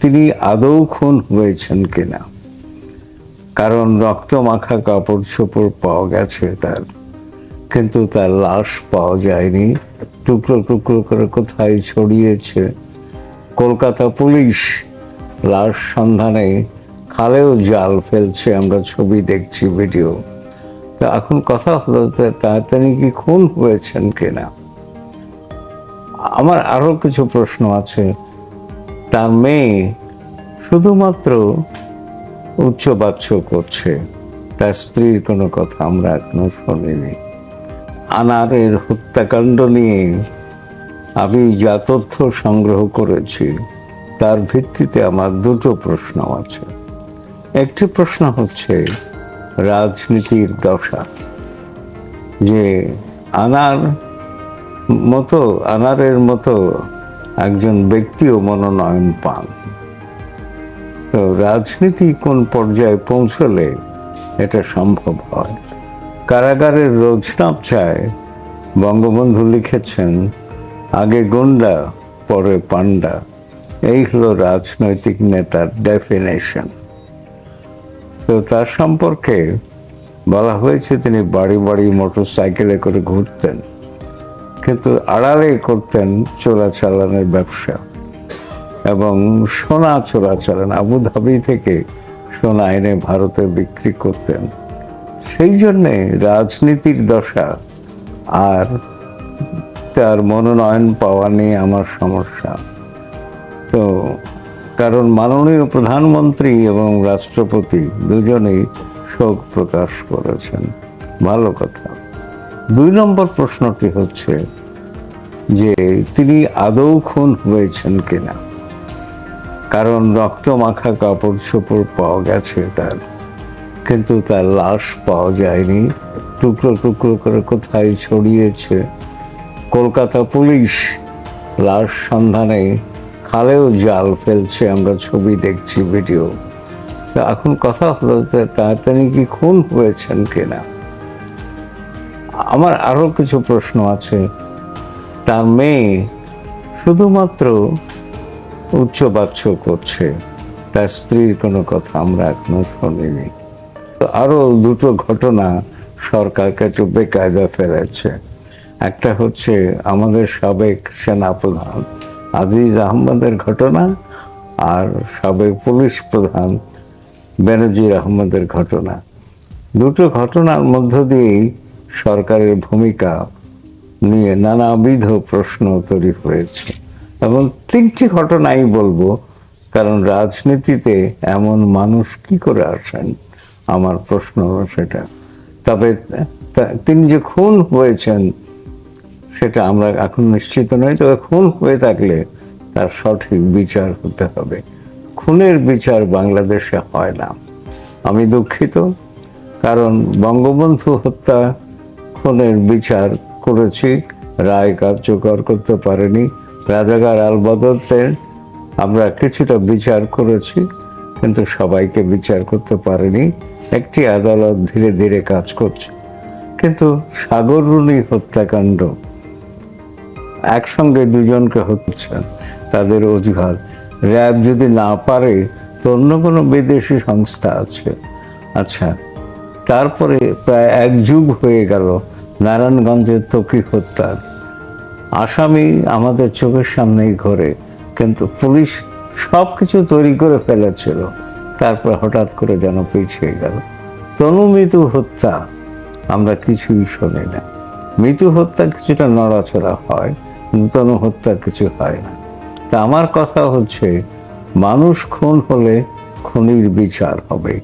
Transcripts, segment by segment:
তিনি আদৌ খুন হয়েছেন কিনা। কারণ রক্ত মাখা কাপড় চোপড় পাওয়া গেছে তার। কিন্তু তার লাশ পাওয়া যায়নি। টুকরো টুকরো করে কোথায় ছড়িয়েছে? কলকাতা পুলিশ লাশ সন্ধানে খালেও জাল ফেলছে, আমরা ছবি দেখছি, ভিডিও। তো এখন কথা হলো যে তা তিনি কি খুন হয়েছেন কিনা? আমার আরও কিছু প্রশ্ন আছে। তার মেয়ে শুধুমাত্র উচ্চবাচ্য করছে। তার স্ত্রীর কোনো কথা আমরা এখনও শুনিনি। আনারের হত্যাকাণ্ড নিয়ে আমি যা তথ্য সংগ্রহ করেছি, তার ভিত্তিতে আমার দুটো প্রশ্ন আছে। একটি প্রশ্ন হচ্ছে রাজনীতির দশা, যে আনার মতো, আনারের মতো একজন ব্যক্তিও মনোনয়ন পান। তো রাজনীতি কোন পর্যায়ে পৌঁছলে এটা সম্ভব হয়? কারাগারের রোজনাপ চায়, বঙ্গবন্ধু লিখেছেন, আগে গুন্ডা, পরে পান্ডা এই হলো রাজনৈতিক নেতার ডেফিনেশন তো তার সম্পর্কে বলা হয়েছে তিনি বাড়ি বাড়ি মোটর সাইকেলে করে ঘুরতেন। কিন্তু আড়ালে করতেন চোরাচালানের ব্যবসা এবং সোনা চোরাচালান, আবুধাবি থেকে সোনা এনে ভারতে বিক্রি করতেন। সেই জন্যে রাজনীতির দশা আর তার মনোনয়ন পাওয়া নিয়ে আমার সমস্যা। তো কারণ মাননীয় প্রধানমন্ত্রী এবং রাষ্ট্রপতি দুজনেই শোক প্রকাশ করেছেন। ভালো কথা। দুই নম্বর প্রশ্নটি হচ্ছে যে তিনি আদৌ খুন হয়েছেন কিনা? কারণ রক্ত মাখা কাপড় চোপড় পাওয়া গেছে তার, কিন্তু তার লাশ পাওয়া যায়নি। টুকরো টুকরো করে কোথায় ছড়িয়েছে? কলকাতা পুলিশ লাশ সন্ধানে খালেও জাল ফেলছে, আমরা ছবি দেখছি, ভিডিও। এখন কথা হলো যে তা তিনি কি খুন হয়েছেন কিনা? আমার আরও কিছু প্রশ্ন আছে। তার মেয়ে শুধুমাত্র উচ্চ উচ্চবাচ্য করছে, তার স্ত্রীর কোনো কথা আমরা এখনও শুনিনি। তো আরও দুটো ঘটনা সরকারকে একটু বেকায়দা ফেলেছে। একটা হচ্ছে আমাদের সাবেক সেনাপ্রধান আজিজ আহমদের ঘটনা আর সাবেক পুলিশ প্রধান বেনজির আহমদের ঘটনা। দুটো ঘটনার মধ্য দিয়েই সরকারের ভূমিকা নিয়ে নানাবিধ প্রশ্ন তৈরি হয়েছে। এবং তিনটি ঘটনাই বলব, কারণ রাজনীতিতে এমন মানুষ কি করে আসেন? আমার প্রশ্ন সেটা। তবে তিনি যে খুন হয়েছেন, সেটা আমরা এখন নিশ্চিত নই, তবে খুন হয়ে থাকলে তার সঠিক বিচার হতে হবে। খুনের বিচার বাংলাদেশে হয় না। আমি দুঃখিত, কারণ বঙ্গবন্ধু হত্যা খুনের বিচার করেছি, রায় কার্যকর করতে পারেনি। রাজাকার আলবদতের আমরা কিছুটা বিচার করেছি, কিন্তু সবাইকে বিচার করতে পারেনি। একটি আদালত ধীরে ধীরে কাজ করছে। কিন্তু সাগররুনি হত্যাকাণ্ড, একসঙ্গে দুজনকে হচ্ছে তাদের অজুহাত। র্যাব যদি না পারে, তো অন্য কোনো বিদেশি সংস্থা আছে। আচ্ছা তারপরে প্রায় এক যুগ হয়ে গেল নারায়ণগঞ্জের তকি হত্যার। আসামি আমাদের চোখের সামনেই ঘরে, কিন্তু পুলিশ সব কিছু তৈরি করে ফেলেছিল। তারপর হঠাৎ করে যেন পিছিয়ে গেল। তনু মৃত্যু হত্যা, আমরা কিছুই শুনি না। মৃত্যু হত্যা কিছুটা নড়াচড়া হয়, কিন্তু তনু হত্যা কিছু হয় না। তা আমার কথা হচ্ছে, মানুষ খুন হলে খুনির বিচার হবে।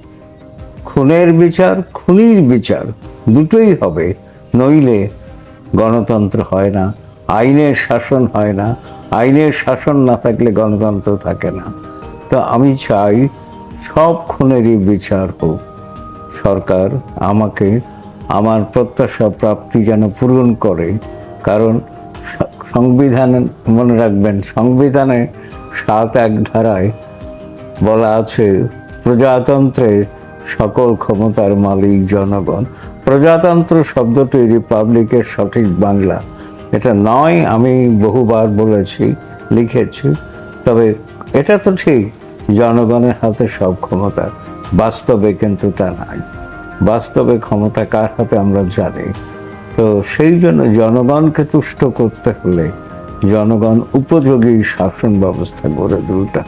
খুনের বিচার, খুনির বিচার দুটোই হবে। নইলে গণতন্ত্র হয় না, আইনের শাসন হয় না, আইনের শাসন না থাকলে গণতন্ত্র থাকে না। তো আমি চাই সব খুনেরই বিচার হোক। সরকার আমাকে আমার প্রত্যাশা প্রাপ্তি যেন পূরণ করে, কারণ সংবিধান মনে রাখবেন, সংবিধানে সাত এক ধারায় বলা আছে প্রজাতন্ত্রে সকল ক্ষমতার মালিক জনগণ প্রজাতন্ত্র শব্দটি রিপাবলিকের সঠিক বাংলা। এটা নয়, আমি বহুবার বলেছি, লিখেছি। তবে এটা তো ঠিক, জনগণের হাতে সব ক্ষমতা। বাস্তবে কিন্তু তা নাই। বাস্তবে ক্ষমতা কার হাতে আমরা জানি। তো সেই জন্য জনগণকে তুষ্ট করতে হলে জনগণ উপযোগী শাসন ব্যবস্থা গড়ে তুলতে।